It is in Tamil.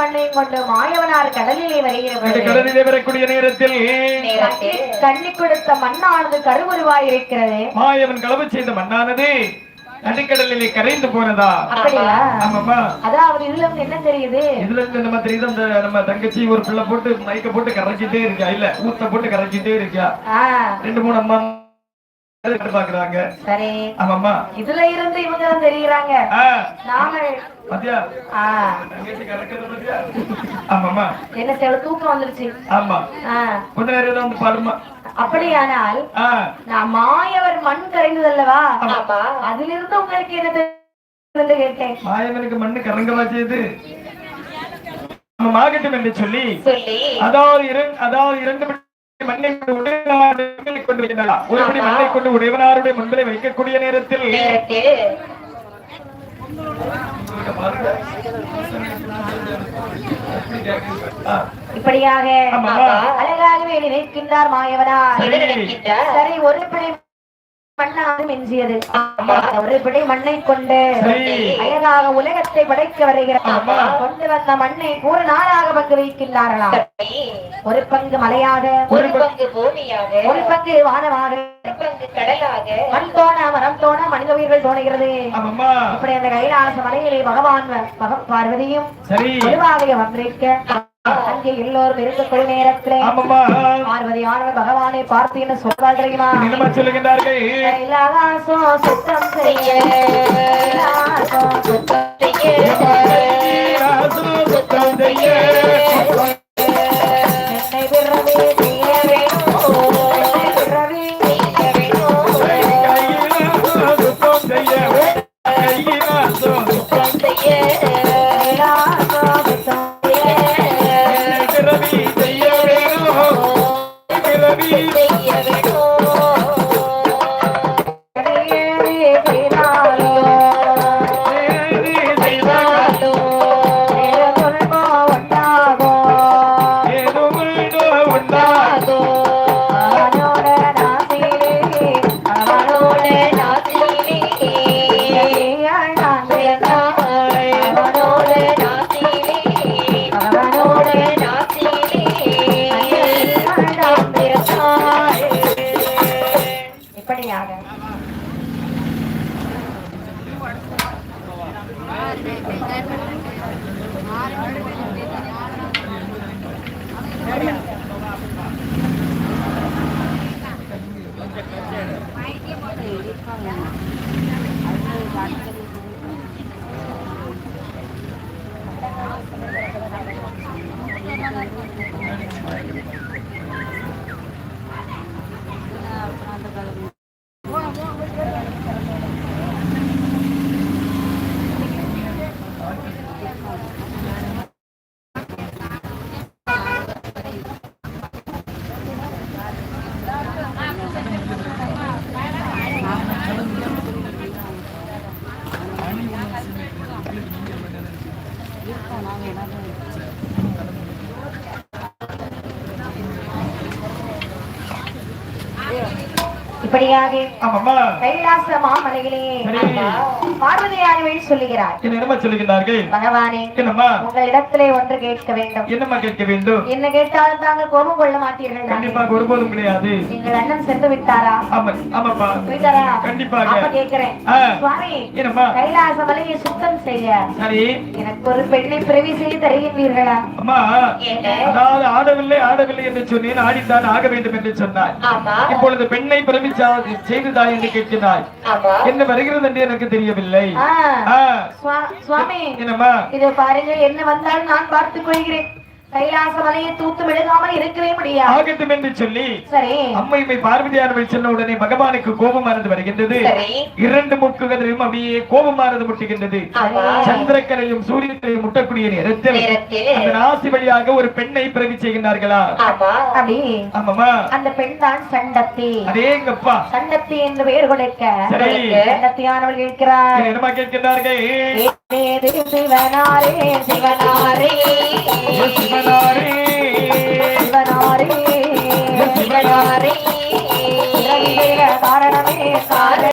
மண்ணையும் கொண்டு மாயவனார் கடலிலே வருகிறது கடலிலே வரக்கூடிய நேரத்தில் கண்ணி கொடுத்த மண்ணானது கருவுருவாய் இருக்கிறது மாயவன் களவு செய்த மண்ணானது நடுக்கடலிலே கரைந்து போனதா? அதாவது இதுல இருந்து என்ன தெரியுது? இதுல இருந்து நம்ம தெரியுது அந்த நம்ம தங்கச்சி ஒரு பிள்ளை போட்டு மைக்க போட்டு கரைச்சிட்டே இருக்கா இல்ல ஊத்த போட்டு கரைச்சிட்டே இருக்கா. ரெண்டு மூணு அம்மா இதுல இருந்து இவங்க தான் தெரியுறாங்க. என்ன செய்ய தூக்கம் வந்துருச்சு. ஆமா. ஆ, கொஞ்ச நேரம் தான் வந்து பாருமா அப்படியானால் நான் மாயவர் மண் கரைந்ததல்லவா ஆமா. அதிலிருந்து உங்களுக்கு என்ன கேட்டேன். மாயவனுக்கு மண்ணு கறங்கவா செய்யுது. நம்ம மாகட்டும் என்று சொல்லி சொல்லி. அதாவது இரண்- அதாவது இரண்டு மண்ணை கொண்டு உடையவனாருடைய முன்பிலே வைக்கக்கூடிய நேரத்தில் இப்படியாக. அழகாகவே நினைக்கின்றார் நினைக்கின்றார் சரி ஒரு பிடி மண்ணாக மிஞ்சியது. ஒரு பிடி மண்ணை கொண்டு. அழகாக உலகத்தை படைக்க வருகிறார். கொண்டு வந்த மண்ணை ஒரு நாளாக பங்கு வைக்கின்றார்களாம். ஒரு பங்கு மலையாக ஒரு பங்கு பூமியாக ஒரு பங்கு வானமாக ஒரு பங்கு கடலாக. மண் தோண மரம் தோண மனித உயிர்கள் தோணுகிறது. இப்படி அந்த கைலாச மலையிலே பகவான் பார்வதியும் பொதுவாக வந்திருக்க அங்கே எல்லோரும் இருக்கக்கூடிய நேரத்திலே. பார்வதி ஆனவர் பகவானை பார்த்து என்ன சொல்வார் தெரியுமா? என்னமா சொல்லுகின்றார்கள். செய்ய. சுத்தம் செய்ய. இப்படியாக இருக்கோம் நாங்கள் எல்லாரும் இப்படியாக கைலாச மாமலையிலே. பார்வதியானவள் சொல்லுகிறார். என்ன என்னமா சொல்லுகின்றார்கள்? பகவானே என்னம்மா? உங்களிடத்திலே ஒன்று கேட்க வேண்டும். என்னம்மா கேட்க வேண்டும்? என்ன கேட்டாலும் தாங்கள் கோபம் கொள்ள மாட்டீர்கள் தானே? கண்டிப்பாக ஒருபோதும் கிடையாது. எங்கள் அண்ணன் சென்று விட்டாரா? ஆமா ஆமாப்பா. போயிட்டாரா கண்டிப்பாக. அப்ப கேட்கிறேன். ஆ. சுவாமி என்னம்மா? கைலாச மலையை சுத்தம் செய்ய சரி. எனக்கு ஒரு பெண்ணை பிறவி தருகின்றீர்களா? அம்மா? அதாவது ஆடவில்லை ஆடவில்லை என்று சொன்னேன். ஆடித்தான் ஆக வேண்டும் என்று சொன்னாய் ஆமா. இப்பொழுது பெண்ணை பிறவி செய்துதாய் என்று கேட்கிறாய் என்ன வருகிறது என்று எனக்கு தெரியவில்லை. சுவாமி. என்னம்மா? இது பாருங்க என்ன வந்தாலும் நான் பார்த்துக் கொள்கிறேன். கைலாச மலையை தூத்து விழுகாமல் இருக்கவே முடியாது. ஆகட்டும் என்று சொல்லி சரி. அம்மைமை பார்வதியானவள் சொன்ன உடனே பகவானுக்கு கோபமானது வருகின்றது. சரி. இரண்டு முக்குகளையும் அப்படியே கோபமானது முட்டுகின்றது. சந்திரக்கரையும் சூரியனையும் முட்டக்கூடிய நேரத்தில் அந்த ராசி வழியாக ஒரு பெண்ணை பிறவி செய்கின்றார்களா? ஆமாமா அந்த பெண் தான் சண்டத்தி. அதேங்கப்பா சண்டத்தி என்று பெயர் கொடுக்க. சரி. சண்டத்தியானவள் கேட்கிறார் என்னமா கேட்கின்றார்கள்? ஏது சிவனாரே சிவனாரே. சிவனாரே.